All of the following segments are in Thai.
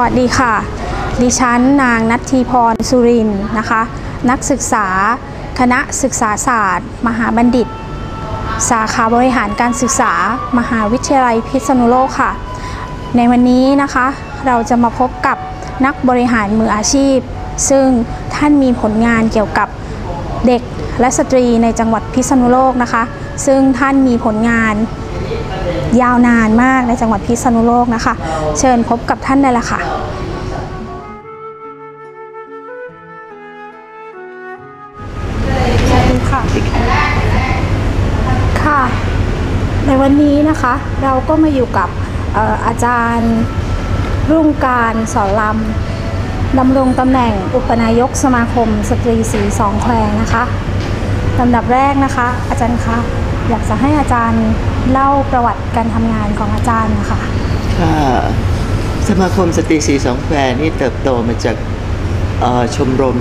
สวัสดีค่ะ ดิฉันนางนัททีพรสุรินนะคะ นักศึกษา คณะศึกษาศาสตร์ มหาบัณฑิต สาขาบริหารการศึกษา มหาวิทยาลัยพิษณุโลกค่ะ ในวันนี้นะคะ เราจะมาพบกับนักบริหารมืออาชีพ ซึ่งท่านมีผลงานเกี่ยวกับเด็กและสตรีในจังหวัดพิษณุโลกนะคะ ซึ่งท่านมีผลงาน ยาวนานมากในจังหวัดพิษณุโลกนะคะ เชิญพบกับท่านได้ละค่ะสวัสดีค่ะค่ะ ในวันนี้นะคะเราก็มาอยู่กับเอ่ออาจารย์รุ่งการสอนลำดำรงตำแหน่งอุปนายกสมาคม สตรีสีสองแควนะคะลำดับแรกนะคะ อาจารย์คะอยากจะให้อาจารย์ เล่าประวัติการทำงานของอาจารย์นะคะค่ะสมาคมสตรีสีสองแควนี่เติบโตมาจากชมรม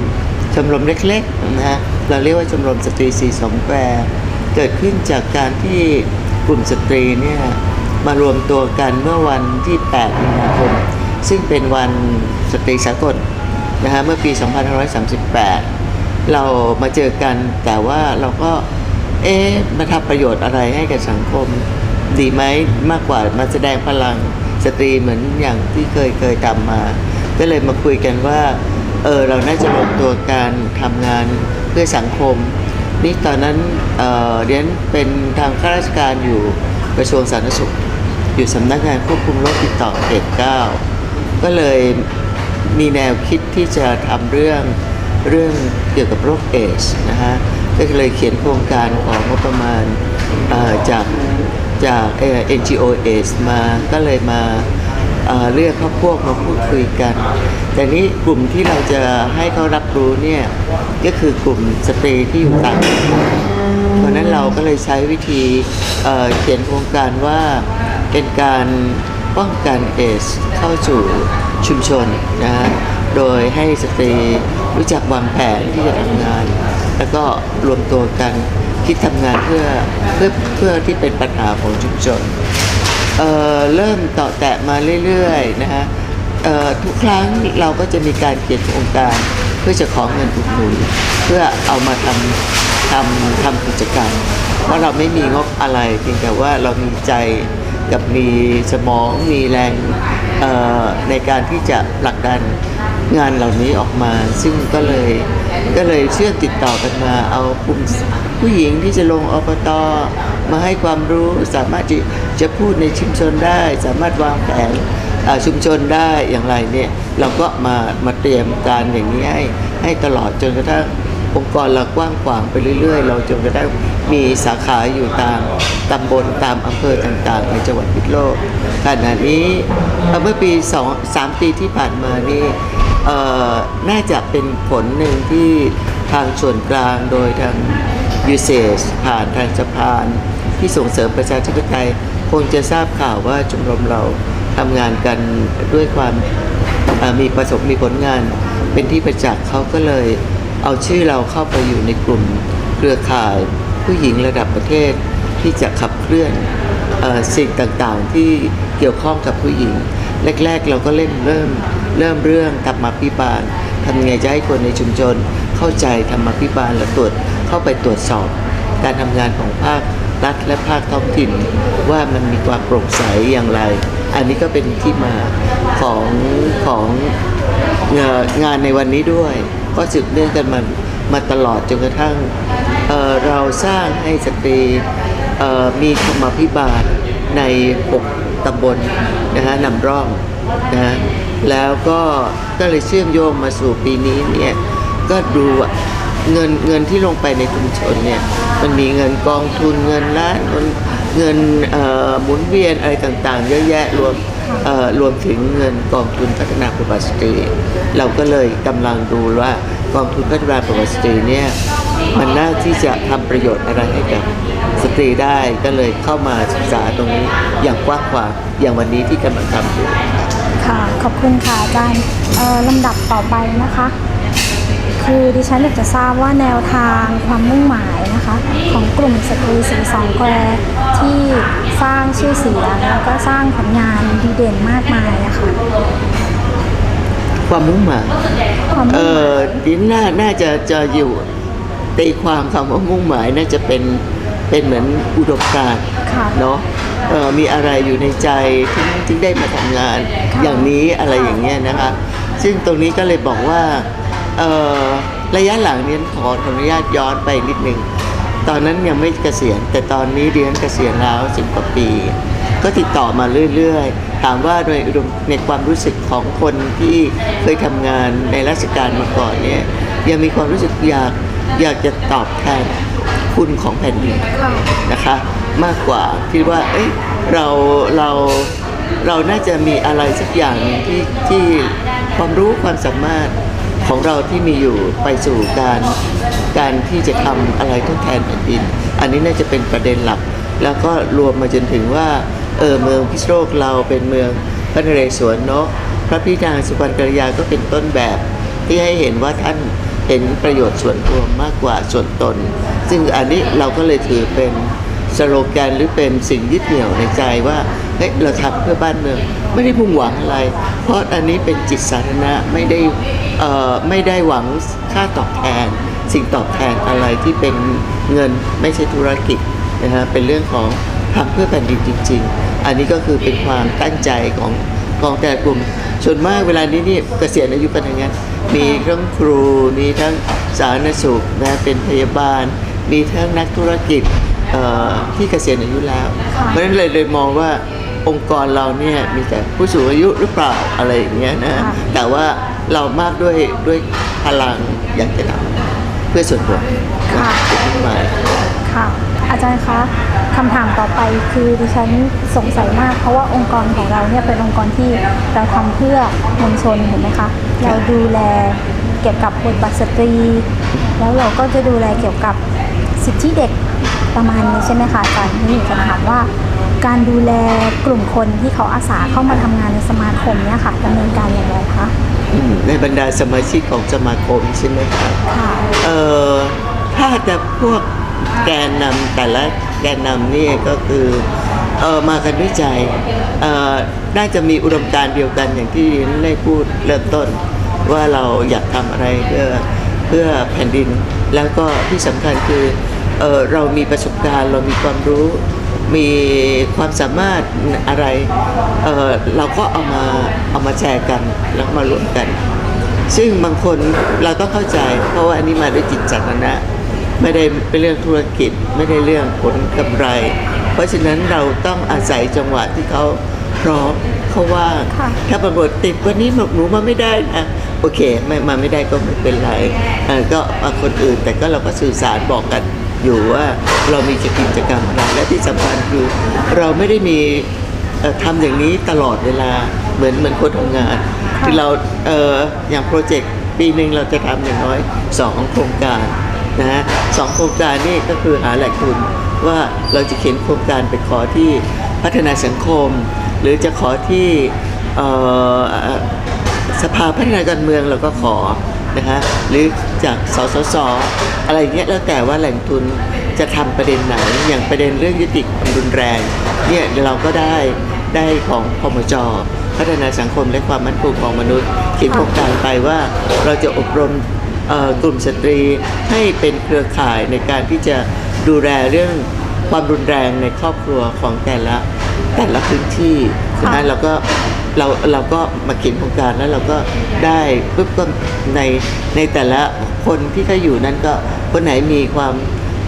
ชมรมเล็กๆนะฮะเราเรียกว่าชมรมสตรีสีสองแควเกิดขึ้นจากการที่กลุ่มสตรีเนี่ยมารวมตัวกันเมื่อวันที่8มีนาคมซึ่งเป็นวันสตรีสากลนะฮะเมื่อปี 2538 เรามาเจอกันแต่ว่าเราก็ เอ๊ะมาทำประโยชน์อะไรให้กับสังคม ดีไหมมากกว่ามาแสดงพลังสตรีเหมือนอย่างที่เคยเคยทำมา ก็เลยมาคุยกันว่าเออเราน่าจะรวมตัวกันทำงานเพื่อสังคม นี่ตอนนั้นเอ่อเรียนเป็นทางข้าราชการอยู่กระทรวงสาธารณสุข อยู่สำนักงานควบคุมโรคติดต่อเขตเก้าก็เลยมีแนวคิดที่จะทำเรื่องเรื่องเกี่ยวกับโรคเอชนะฮะ ก็เลยเขียนโครงการของงบประมาณจากจากเอ่อ NGO AIDS มาก็เลยมาเอ่อเรียกเขาพวกมาพูดคุยกัน แต่นี้กลุ่มที่เราจะให้เขารับรู้เนี่ยก็คือกลุ่มสตรีที่อยู่ต่างจังหวัดเพราะนั้นเราก็เลยใช้วิธีเเขียนโครงการว่าเป็นการป้องกันเอสเข้าสู่ชุมชนนะฮะโดยให้สตรีรู้จักวางแผนที่จะทำงาน แล้วก็รวมตัวกันคิดทำงานเพื่อเพื่อเพื่อที่เป็นปัญหาของชุมชนเเริ่มต่อแตะมาเรื่อยๆนะฮะทุกครั้งเราก็จะมีการเขียนโครงการ เพื่อจะขอเงินอุดหนุนเพื่อเอามาทำทำทำกิจกรรมเพราเราไม่มีงบอะไรเพียงแต่ว่าเรามีใจกับมีสมองมีแรงในการที่จะผลักดัน งานเหล่านี้ออกมา ซึ่งก็เลยก็เลยเชื่อมติดต่อกันมาเอากลุ่มผู้หญิงที่จะลงอบตมาให้ความรู้สามารถจะจะพูดในชุมชนได้ สามารถวางแผนอ่าชุมชนได้อย่างไรเนี่ยเราก็มามาเตรียมการอย่างนี้ให้ให้ตลอดจนกระทั่ง องค์กรเรากว้างขวางไปเรื่อย ๆ เราจนกระทั่งมีสาขาอยู่ตามตำบลตามอำเภอต่างๆ ในจังหวัดพิษโลกขณะนี้เอ่อเมื่อปี2 3ปีที่ผ่านมานี่น่าจะเป็นผลหนึ่งที่ทางส่วนกลางโดยทางยูเซสผ่านทางสะพานที่ส่งเสริมประชาธิปไตยคงจะทราบข่าวว่าชมรมเราทำงานกันด้วยความมีประสบมีผลงานเป็นที่ประจักษ์เขาก็เลย เอาชื่อเราเข้าไปอยู่ในกลุ่มเครือข่ายผู้หญิงระดับประเทศที่จะขับเคลื่อนออสิ่งต่างๆ ที่เกี่ยวข้องกับผู้หญิง แรก ๆ เราก็เล่นเริ่มเริ่มเรื่องธรรมาภิบาลทำไงจะให้คนในชุมชนเข้าใจธรรมาภิบาลและตรวจเข้าไปตรวจสอบ การทำงานของภาครัฐและภาคท้องถิ่นว่ามันมีความโปร่งใสอย่างไร อันนี้ก็เป็นที่มาของของงานในวันนี้ด้วย ก็สืบเนื่องกันมามาตลอดจนกระทั่งเเราสร้างให้สตรีมีธรรมาภิบาลใน 6ตำบลนะฮะนำร่องนะะแล้วก็ก็เลยเชื่อมโยงมาสู่ปีนี้เนี่ยก็ดูเงินเงินที่ลงไปในชุมชนเนี่ยมันมีเงินกองทุนเงินล้านเงินเงินหมุนเวียนอะไรต่างๆ เยอะแยะรวม รวมถึงเงินกองทุนพัฒนาบทบาสตรีเราก็เลยกำลังดูว่ากองทุนพัฒนาบทบาสตรีเนี่ยมันน่าที่จะทำประโยชน์อะไรให้กับสตรีได้ก็เลยเข้ามาศึกษาตรงนี้อย่างกว้างขวางอย่างวันนี้ที่กำลังทำอยู่ค่ะ ขอบคุณค่ะอาจารย์ลำดับต่อไปนะคะ คือดิฉันอยากจะทราบว่าแนวทางความมุ่งหมายนะคะ ของกลุ่มสตรีสีสองแควร์ที่สร้างชื่อเสียงแล้วก็สร้างผลงานดีเด่นมากมายอะค่ะความมุ่งหมายความเอมุ่งหมายอดินน่าน่าจะจะอยู่ตีความคำว่ามุ่งหมายน่าจะเป็นเป็นเหมือนอุดมการณ์ค่ะเนาะเออมีอะไรอยู่ในใจถึงถึงได้มาทำงานค่ะอย่างนี้อะไรอย่างเงี้ยนะคะ ซึ่งตรงนี้ก็เลยบอกว่าเออ ระยะหลังเนี้ขออนุญาตย้อนไปนิดนึง ตอนนั้นยังไม่เกษียณ แต่ตอนนี้เรียนเกษียณแล้วสิบกว่าปี ก็ติดต่อมาเรื่อยๆ ถามว่าโดยอุดมในความรู้สึกของคนที่เคยทำงานในราชการมาก่อนเนี่ยยังมีความรู้สึกอยากอยากจะตอบแทนคุณของแผ่นดินนะคะ มากกว่าคิดว่าเอ้ยเราเราเราน่าจะมีอะไรสักอย่างหนึ่งที่ที่ความรู้ความสามารถ ของเราที่มีอยู่ไปสู่การการที่จะทำอะไรทดแทนแผ่นดิน อันนี้น่าจะเป็นประเด็นหลัก แล้วก็รวมมาจนถึงว่าเออเมืองพิษโลกเราเป็นเมืองพระนเรศวรเนาะพระพี่นางสุพรรณกัลยาก็เป็นต้นแบบที่ให้เห็นว่าท่านเห็นประโยชน์ส่วนรวมมากกว่าส่วนตน ซึ่งอันนี้เราก็เลยถือเป็น สโลแกนหรือเป็นสิ่งยึดเหนี่ยวในใจว่าเฮ้ยเราทำเพื่อบ้านเมืองไม่ได้มุ่งหวังอะไร เพราะอันนี้เป็นจิตสาธารณะไม่ได้ไม่ได้หวังค่าตอบแทน สิ่งตอบแทนอะไรที่เป็นเงินไม่ใช่ธุรกิจนะฮะเป็นเรื่องของทำเพื่อแผ่นดินจริง ๆ อันนี้ก็คือเป็นความตั้งใจของของแต่กลุ่มส่วนมากเวลานี้นี่เกษียณอายุกันอย่างนั้นมีทั้งครูมีทั้งสาธารณสุขนะเป็นพยาบาล มีทั้งนักธุรกิจ ที่เกษียณอายุแล้วค่ะเพราะฉะนั้นเลยเลยมองว่าองค์กรเราเนี่ยมีแต่ผู้สูงอายุหรือเปล่าอะไรอย่างเงี้ยนะแต่ว่าเรามากด้วยด้วยพลังอยากจะทำเพื่อส่วนรวมค่ะจุดมุ่งหมายค่ะอาจารย์คะคำถามต่อไปคือดิฉันสงสัยมาก เพราะว่าองค์กรของเราเนี่ยเป็นองค์กรที่เราทำเพื่อมวลชนเห็นไหมคะเราดูแลเกี่ยวกับบทบาทสตรี แล้วเราก็จะดูแลเกี่ยวกับ สิทธิเด็กประมาณนี้ใช่ไหมคะอาจารย์นี่หนูจะถามว่า การดูแลกลุ่มคนที่เขาอาสาเข้ามาทำงานในสมาคมเนี่ยค่ะดำเนินการอย่างไรคะอืมในบรรดาสมาชิกของสมาคมใช่ไหมครับค่ะเอ่อถ้าจะพวกแกนนำแต่ละแกนนำนี่ก็คือเออมากันด้วยใจเอ่อน่าจะมีอุดมการณ์เดียวกันอย่างที่ได้พูดเริ่มต้น ว่าเราอยากทำอะไรเพื่อเพื่อแผ่นดิน แล้วก็ที่สำคัญคือ เออเรามีประสบการณ์เรามีความรู้ มีความสามารถอะไรเออเราก็เอามาเอามาแชร์กันแล้วมารวมกัน ซึ่งบางคนเราต้องเข้าใจ เพราะว่าอันนี้มาด้วยจิตสาธารณะไม่ได้เป็นเรื่องธุรกิจไม่ได้เรื่องผลกำไร เพราะฉะนั้นเราต้องอาศัยจังหวะที่เขาพร้อมเขาว่างค่ะถ้าปรากฏติดวันนี้หนูมาไม่ได้นะโอเคไม่มาไม่ได้ก็ไม่เป็นไรเอ่อก็มาคนอื่นแต่ก็เราก็สื่อสารบอกกัน อยู่ว่าเรามีกิจกรรมอะไรและที่สำคัญคือเราไม่ได้มีเอ่อทำอย่างนี้ตลอดเวลาเหมือนเหมือนคนทำงานคือเราเอ่ออย่างโปรเจกต์ปีหนึ่งเราจะทำอย่างน้อยสองโครงการนะฮะสองโครงการนี่ก็คือหาแหล่งทุนว่าเราจะเขียนโครงการไปขอที่พัฒนาสังคม หรือจะขอที่เอ่อสภาพัฒนาการเมืองเราก็ขอ นะฮะหรือจากสสสอะไรเงี้ยแล้วแต่ว่าแหล่งทุนจะทำประเด็นไหน อย่างประเด็นเรื่องยุติความรุนแรงเนี่ยเราก็ได้ได้ของพมจพัฒนาสังคมและความมั่นคงของมนุษย์เขียนโครงการไปว่าเราจะอบรมกลุ่มสตรีให้เป็นเครือข่ายในการที่จะดูแลเรื่องความรุนแรงในครอบครัวของแต่ละแต่ละพื้นที่ ฉะนั้นเราก็เราเราก็มาเขียนโครงการแล้วเราก็ได้ปุ๊บก็ในในแต่ละคนที่เขาอยู่นั้นก็คนไหนมีความ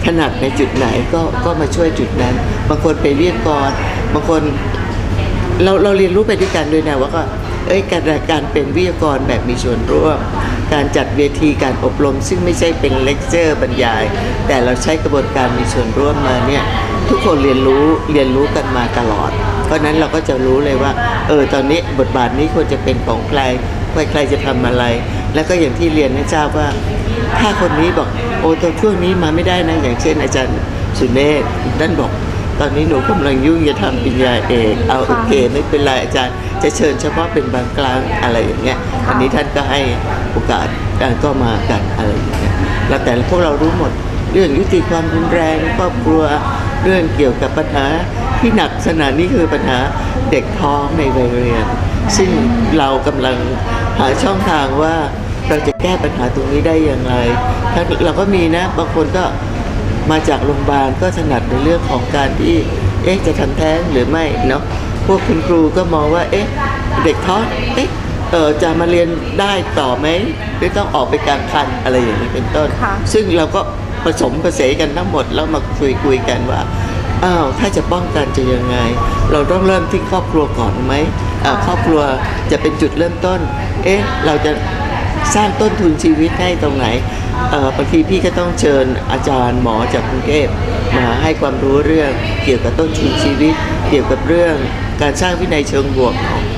ถนัดในจุดไหนก็ก็มาช่วยจุดนั้น บางคนไปนวิทยากรบางคนเราเราเรียนรู้ไปด้วยกันด้วยนะว่าก็เอ้ยการการเป็นวิทยากรแบบมีส่วนร่วม การจัดเวทีการอบรม ซึ่งไม่ใช่เป็นเลคเชอร์บรรยาย แต่เราใช้กระบวนการมีส่วนร่วมมาเนี่ยทุกคนเรียนรู้เรียนรู้กันมาตลอด เพราะฉะนั้นเราก็จะรู้เลยว่า เออตอนนี้บทบาทนี้ควรจะเป็นของใครใครใครจะทำอะไร แล้วก็อย่างที่เรียนให้ทราบว่า ถ้าคนนี้บอกโอ้ตอนช่วงนี้มาไม่ได้นะอย่างเช่น อาจารย์สุเนศท่านบอกตอนนี้หนูกำลังยุ่งจะทำปริญญาเอกเอาโอเคไม่เป็นไรอาจารย์ จะเชิญเฉพาะเป็นบางครั้งอะไรอย่างเงี้ยอันนี้ท่านก็ให้โอกาสการก็มากันอะไรอย่างเงี้ยแล้วแต่พวกเรารู้หมดเรื่องยุติความรุนแรงในครอบครัวเรื่องเกี่ยวกับปัญหา ที่หนักขนาดนี้คือปัญหาเด็กท้องในวัยเรียน ซึ่งเรากำลังหาช่องทางว่าเราจะแก้ปัญหาตรงนี้ได้อย่างไรถ้าเราก็มีนะบางคนก็มาจากโรงพยาบาลก็ถนัดในเรื่องของการที่เอ๊ะจะทำแท้งหรือไม่เนาะพวกคุณครูก็มองว่าเอ๊ะเด็กท้องเอ๊ะเออจะมาเรียนได้ต่อไหมหรือต้องออกไปกลางคันอะไรอย่างนี้เป็นต้นค่ะซึ่งเราก็ผสมผสานกันทั้งหมดแล้วมาคุยคุยกันว่า อ้าวถ้าจะป้องกันจะยังไง เราต้องเริ่มที่ครอบครัวก่อนไหมอ่าครอบครัวจะเป็นจุดเริ่มต้น เอ๊ะเราจะสร้างต้นทุนชีวิตให้ตรงไหนเอ่อบางทีพี่ก็ต้องเชิญอาจารย์หมอจากกรุงเทพมาให้ความรู้เรื่องเกี่ยวกับต้นทุนชีวิต เกี่ยวกับเรื่องการสร้างวินัยเชิงบวก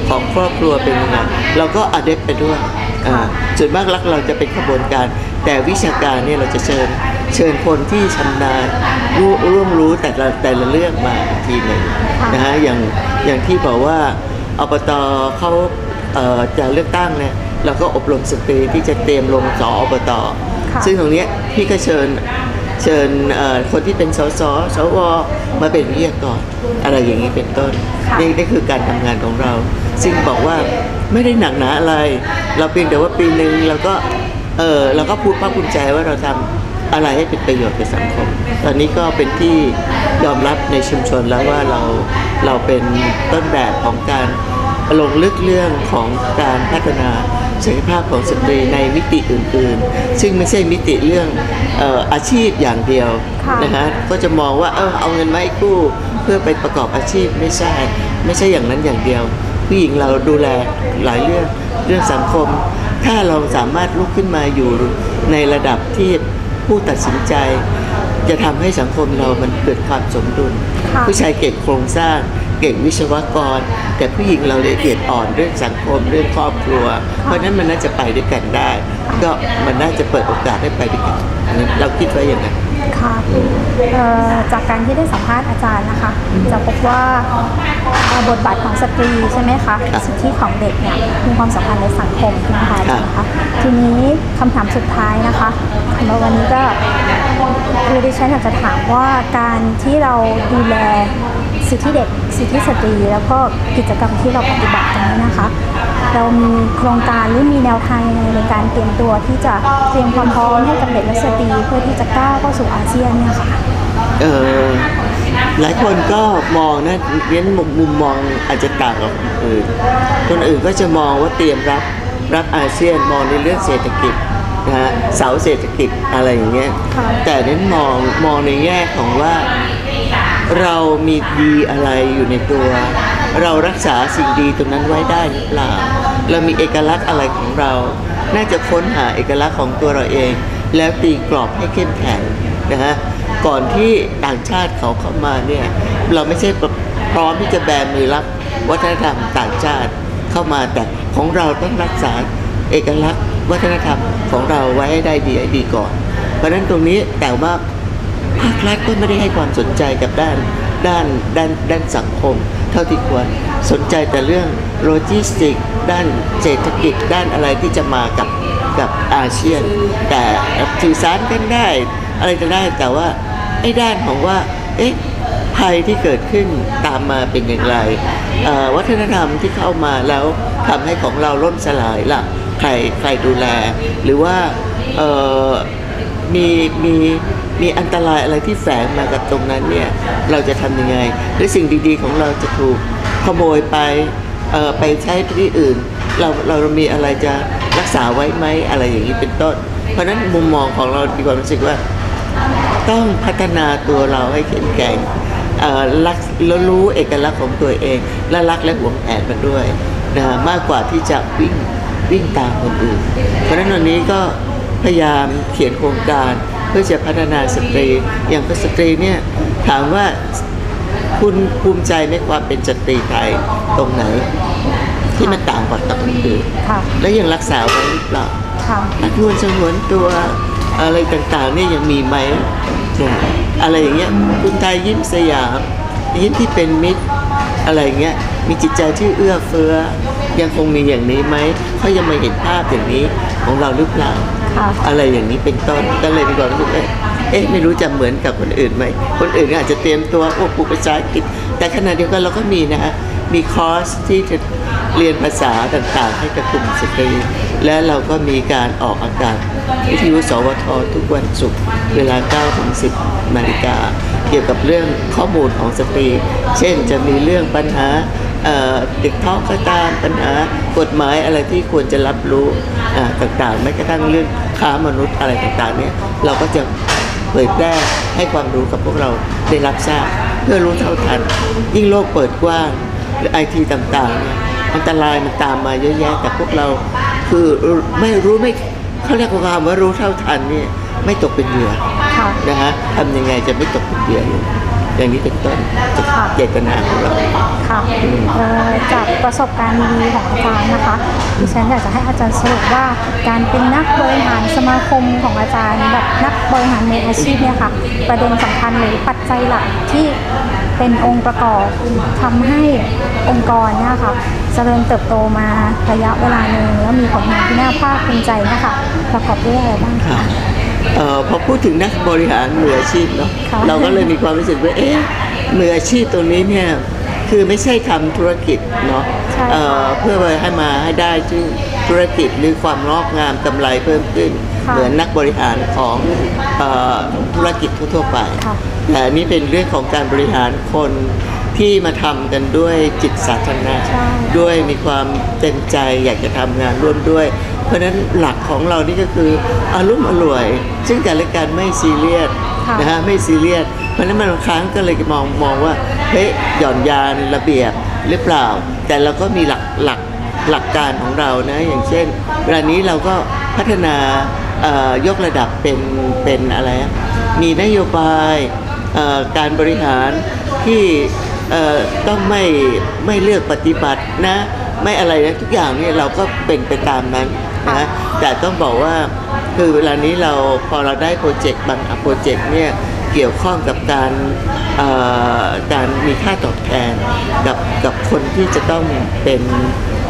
ของครอบครัวเป็นยังไงเราก็อเดปไปด้วยอ่าส่วนมากลักเราจะเป็นขบวนการ แต่วิชาการเนี่ยเราจะเชิญ เชิญคนที่ชำนาญรู้ร่วมรู้แต่ละแต่ละเรื่องมาอีกทีหนึ่งนะฮะอย่างอย่างที่บอกว่าอบตเขาเอ่อจะเลือกตั้งเนี่ยเราก็อบรมสตรีที่จะเตรียมลงสออบตค่ะซึ่งตรงเนี้ยพี่ก็เชิญเชิญเอ่อคนที่เป็นสสสวมาเป็นวิทยากรอะไรอย่างนี้เป็นต้นค่ะนี่นี่คือการทำงานของเรา ซึ่งบอกว่าไม่ได้หนักหนาอะไร เราเพียงแต่ว่าปีหนึ่งเราก็เออเราก็พูดภาคภูมิใจว่าเราทำ อะไรให้เป็นประโยชน์กับสังคม ตอนนี้ก็เป็นที่ยอมรับในชุมชนแล้วว่าเราเราเป็นต้นแบบของการลงลึกเรื่องของการพัฒนาศักยภาพของสตรีในมิติอื่นๆ ซึ่งไม่ใช่มิติเรื่องเอ่ออาชีพอย่างเดียวค่ะนะฮะก็จะมองว่าเออเอาเงินมาให้กู้เพื่อไปประกอบอาชีพไม่ใช่ไม่ใช่อย่างนั้นอย่างเดียว ผู้หญิงเราดูแลหลายเรื่องเรื่องสังคม ถ้าเราสามารถลุกขึ้นมาอยู่ในระดับที่ ผู้ตัดสินใจ จะทำให้สังคมเรามันเกิดความสมดุลค่ะผู้ชายเก่งโครงสร้าง เก่งวิศวกร แต่ผู้หญิงเราละเอียดอ่อนเรื่องสังคมเรื่องครอบครัว เพราะฉะนั้นมันน่าจะไปด้วยกันได้ ก็มันน่าจะเปิดโอกาสให้ไปด้วยกันอันนั้นเราคิดไว้อย่างนั้น ค่ะเอ่อจากการที่ได้สัมภาษณ์อาจารย์นะคะ จะพบว่าเอ่อบทบาทของสตรีใช่ไหมคะครับสิทธิของเด็กเนี่ยมีความสำคัญในสังคมนะคะอาจารย์นะคะทีนี้คำถามสุดท้ายนะคะสำหรับวันนี้ก็คือดิฉันอยากจะถามว่าการที่เราดูแลสิทธิเด็กสิทธิสตรี แล้วก็กิจกรรมที่เราปฏิบัติตรงนี้นะคะ เรามีโครงการหรือมีแนวทางยังไงในการเตรียมตัวที่จะเตรียมความพร้อมให้กับเด็กและสตรีเพื่อที่จะก้าวเข้าสู่อาเซียนเนี่ยค่ะเออหลายคนก็มองนะเรียนมุมมองอาจจะต่างกับคนอื่นคนอื่นก็จะมองว่าเตรียมรับรับอาเซียนมองในเรื่องเศรษฐกิจนะฮะเสาเศรษฐกิจอะไรอย่างเงี้ยแต่เน้นมองมองในแง่ของว่าเรามีดีอะไรอยู่ในตัว เรารักษาสิ่งดีตรงนั้นไว้ได้หรือเปล่า เรามีเอกลักษณ์อะไรของเรา น่าจะค้นหาเอกลักษณ์ของตัวเราเอง แล้วตีกรอบให้เข้มแข็งนะฮะก่อนที่ต่างชาติเขาเข้ามาเนี่ยเราไม่ใช่พร้อมที่จะแบมือรับวัฒนธรรมต่างชาติเข้ามาแต่ของเราต้องรักษาเอกลักษณ์วัฒนธรรมของเราไว้ให้ได้ดีให้ดีก่อน เพราะฉะนั้นตรงนี้แต่ว่าภาครัฐก็ไม่ได้ให้ความสนใจกับด้านด้านด้านด้านสังคม เท่าที่ควรสนใจแต่เรื่องโลจิสติก ด้านเศรษฐกิจด้านอะไรที่จะมากับกับอาเซียน แต่สื่อสารกันได้ อะไรจะได้แต่ว่าไอ้ด้านของว่าเอ๊ะภัยที่เกิดขึ้นตามมาเป็นอย่างไร วัฒนธรรมที่เข้ามาแล้วทำให้ของเราล่มสลายล่ะใครใครดูแล หรือว่ามีมี มีอันตรายอะไรที่แฝงมากับตรงนั้นเนี่ยเราจะทำยังไงหรือสิ่งดีๆของเราจะถูกขโมยไปเออไปใช้ที่อื่น เราเรามีอะไรจะรักษาไว้ไหมอะไรอย่างนี้เป็นต้น เพราะนั้นมุมมองของเราดีกว่ารู้สึกว่า ต้องพัฒนาตัวเราให้เข้มแข็งเอ่อรักแล้วรู้เอกลักษณ์ของตัวเอง และรักและหวงแหนมันด้วยนะมากกว่าที่จะวิ่งวิ่งตามคนอื่น เพราะนั้นวันนี้ก็พยายามเขียนโครงการ พื่อจะพัฒนาสตรี อย่างเป็นสตรีเนี่ยถามว่าคุณภูมิใจในความเป็นสตรีไทยตรงไหน ที่มันต่างกว่ากับคนอื่นค่ะและยังรักษาไว้หรือเปล่าค่ะนักนวลสงวนตัวอะไรต่างๆนี่ยังมีไหมเนี่ยอะไรอย่างเงี้ยคุณไทยยิ้มสยามยิ้มที่เป็นมิตรอะไรอย่างเงี้ยมีจิตใจที่เอื้อเฟื้อยังคงมีอย่างนี้ไหมเขายังไม่เห็นภาพอย่างนี้ของเราหรือเปล่าค่ะ อะไรอย่างนี้เป็นต้นก็เลยมีความรู้สึกว่เอ๊ะไม่รู้จะเหมือนกับคนอื่นไหมคนอื่นอาจจะเตรียมตัวโอ้ปูภาษาอังกฤษแต่ขณะเดียวกันเราก็มีนะฮะมีคอร์สที่จะเรียนภาษาต่างๆ ให้กับกลุ่มสตรี และเราก็มีการออกอากาศวิทยุสวททุกวันศุกร์เวลา9ถึง10นาฬิกาเกี่ยวกับเรื่องข้อมูลของสตรี เช่นจะมีเรื่องปัญหา เอ่อเด็กท้องก็ตามปัญหากฎหมายอะไรที่ควรจะรับรู้อ่าต่างๆแม้กระทั่งเรื่องค้ามนุษย์อะไรต่างๆเนี่ยเราก็จะเผยแพร่ให้ความรู้กับพวกเราได้รับทราบเพื่อรู้เท่าทัน ยิ่งโลกเปิดกว้างหรือไอทีต่างๆเนี่ยอันตรายมันตามมาเยอะแยะแต่พวกเราคือไม่รู้ไม่เขาเรียกว่าคำว่ารู้เท่าทันเนี่ยไม่ตกเป็นเหยื่อค่ะนะฮะทำยังไงจะไม่ตกเป็นเหยื่อ อยู่อย่างนี้เป็นต้นจะค่ะเจตนาของเรา ค่ะเอ่อจากประสบการณ์ดีๆของอาจารย์นะคะดิฉันอยากจะให้อาจารย์สรุปว่าการเป็นนักบริหารสมาคมของอาจารย์แบบนักบริหารมืออาชีพเนี่ยค่ะ ประเด็นสำคัญหรือปัจจัยหลักที่เป็นองค์ประกอบทำให้องค์กรเนี่ยค่ะเจริญเติบโตมาระยะเวลาหนึ่งแล้วมีผลงานที่น่าภาคภูมิใจเนะคะประกอบด้วยอะไรบ้างค่ะคะเอ่อพอพูดถึงนักบริหารมืออาชีพเนาะค่ะเราก็เลยมีความรู้สึกว่าเอ๊ะมืออาชีพตรงนี้เนี่ยคือไม่ใช่ทำธุรกิจเนาะใช่เอ่อเพื่อให้มาให้ได้ซึ่งธุรกิจหรือความงอกงามกำไรเพิ่มขึ้นค่ะเหมือนนักบริหารของเอ่อธุรกิจทั่วๆไปค่ะแต่อันนี้เป็นเรื่องของการบริหารคน ที่มาทำกันด้วยจิตสาธารณะใช่ด้วยมีความเต็มใจอยากจะทำงานร่วมด้วย เพราะฉะนั้นหลักของเรานี่ก็คืออารมณ์อร่วย ซึ่งกันและกันไม่ซีเรียสค่ะนะฮะไม่ซีเรียสเพราะฉะนั้นบางครั้งก็เลยมองมองว่าเฮ้ยหย่อนยานระเบียบหรือเปล่า แต่เราก็มีหลักหลักหลักการของเรานะอย่างเช่นเวลานี้เราก็พัฒนาเอ่อยกระดับเป็นเป็นอะไรอะมีนโยบายเอ่อการบริหารที่เอ่อ ต้องไม่ไม่เลือกปฏิบัตินะ ไม่อะไรนะทุกอย่างเนี่ยเราก็เป็นไปตามนั้นนะแต่ต้องบอกว่าคือเวลานี้เราพอเราได้โปรเจกต์บางโปรเจกต์เนี่ยเกี่ยวข้องกับการเอ่อการมีค่าตอบแทนกับกับคนที่จะต้องเป็น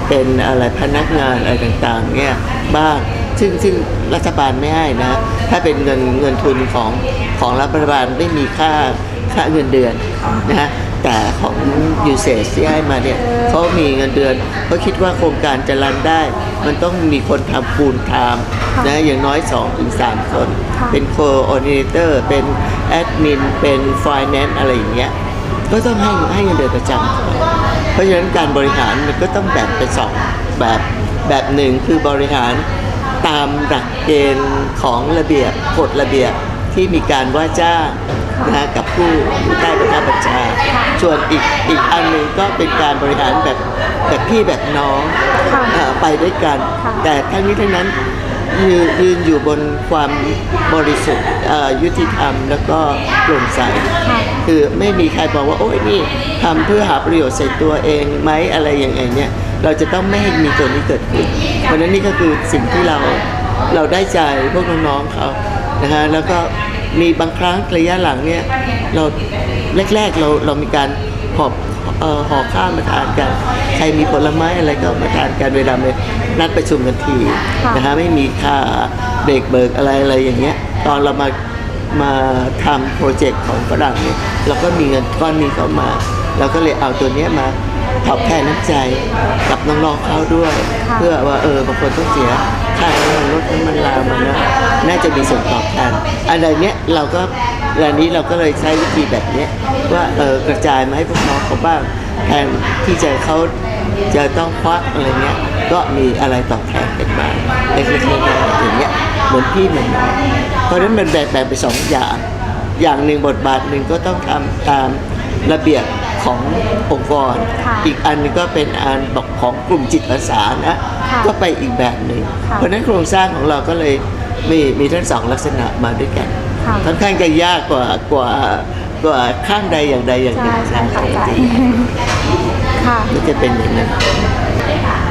เป็นอะไรพนักงานอะไรต่างๆเนี่ยบ้างซึ่งซึ่งรัฐบาลไม่ให้นะ ถ้าเป็นเงินเงินทุนของของรัฐบาลไม่มีค่าค่าเงินเดือนนะฮะ แต่ของยูเซสที่ให้มาเนี่ยเขามีเงินเดือนเขาคิดว่าโครงการจะรันได้ มันต้องมีคนทำฟูลไทม์นะอย่างน้อย 2-3 คนค่ะเป็นโคออ r เ n เตอร์เป็นแอดมินเป็นไฟแนนซ์อะไรอย่างเงี้ยก็ต้องให้ให้เงินเดือนประจำเขาเพราะฉะนั้นการบริหารมันก็ต้องแบ่งเป็นสองแบบแบบหนึ่งคือบริหารตามหลักเกณฑ์ของระเบียบกฎระเบียบที่มีการว่าจ้าง นะฮะกับผู้ผู้ใต้บังคับบัญชา ส่วนอีกอีกอันหนึ่งก็เป็นการบริหารแบบแบบพี่แบบน้องค่ะเอ่อไปด้วยกันค่ะแต่ทั้งนี้ทั้งนั้นยืนยืนอยู่บนความบริสุทธิ์เอ่อยุติธรรมแล้วก็โปร่งใสค่ะคือไม่มีใครบอกว่า โอ้ยนี่ทำเพื่อหาประโยชน์ใส่ตัวเองไหมอะไรอย่างไงเนี่ยเราจะต้องไม่ให้มีตัวนี้เกิดขึ้นเพราะฉะนั้นนี่ก็คือสิ่งที่เราเราได้ใจพวกน้องๆเขานะฮะแล้วก็ มีบางครั้งระยะหลังเนี่ยเราแรกๆเราเรามีการหอบเอ่อห่อข้าวมาทานกัน ใครมีผลไม้อะไรก็มาทานกันเวลาไปนัดประชุมกันทีค่ะนะฮะไม่มีค่าเบรกเบิกอะไรอะไรอย่างเงี้ยตอนเรามามาทำโปรเจกต์ของฝรั่งเนี่ยเราก็มีเงินก้อนนี้เข้ามา เราก็เลยเอาตัวเนี้ยมา ตอบแทนน้ำใจกับน้องๆเขาด้วยค่ะเพื่อว่าเออบางคนต้องเสียค่าน้ำมันรถน้ำมันลามันนะน่าจะมีส่วนตอบแทนอะไรเนี้ยเราก็เวลานี้เราก็เลยใช้วิธีแบบเนี้ยว่าเออกระจายมาให้พวกน้องเขาบ้างแทนที่จะเขาจะต้องควักอะไรเงี้ยก็มีอะไรตอบแทนกันมาเล็กๆน้อยๆอย่างเงี้ยเหมือนพี่เหมือนน้องเพราะฉะนั้นมันแบ่งแบ่งไปสองอย่าง อย่างหนึ่งบทบาทหนึ่งก็ต้องทำตามระเบียบ ขององค์กรค่ะอีกอันหนึงก็เป็นอันบอกของกลุ่มจิตอาสานะค่ะก็ไปอีกแบบหนึ่งค่ะเพราะฉะนั้นโครงสร้างของเราก็เลยมีมีทั้งสองลักษณะมาด้วยกันค่ะค่อนข้างจะยากกว่ากว่ากว่าข้างใดอย่างใดอย่างหใช่นึ่งใช่ค่ะอาจารจริย์งค่ะๆมันจะเป็นอย่างนั้น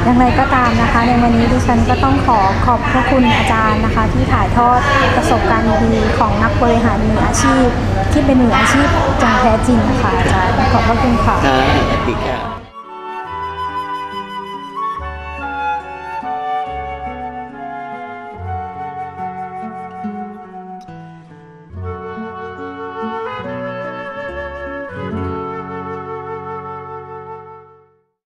อย่างไรก็ตามนะคะ ในวันนี้ดิฉันก็ต้องขอขอบพระคุณอาจารย์นะคะ ที่ถ่ายทอดประสบการณ์ดีของนักบริหารมืออาชีพ ที่เป็นมืออาชีพจงแท้จริงนะคะอาจารย์ขอบพระคุณค่ะสวัสดีค่ะ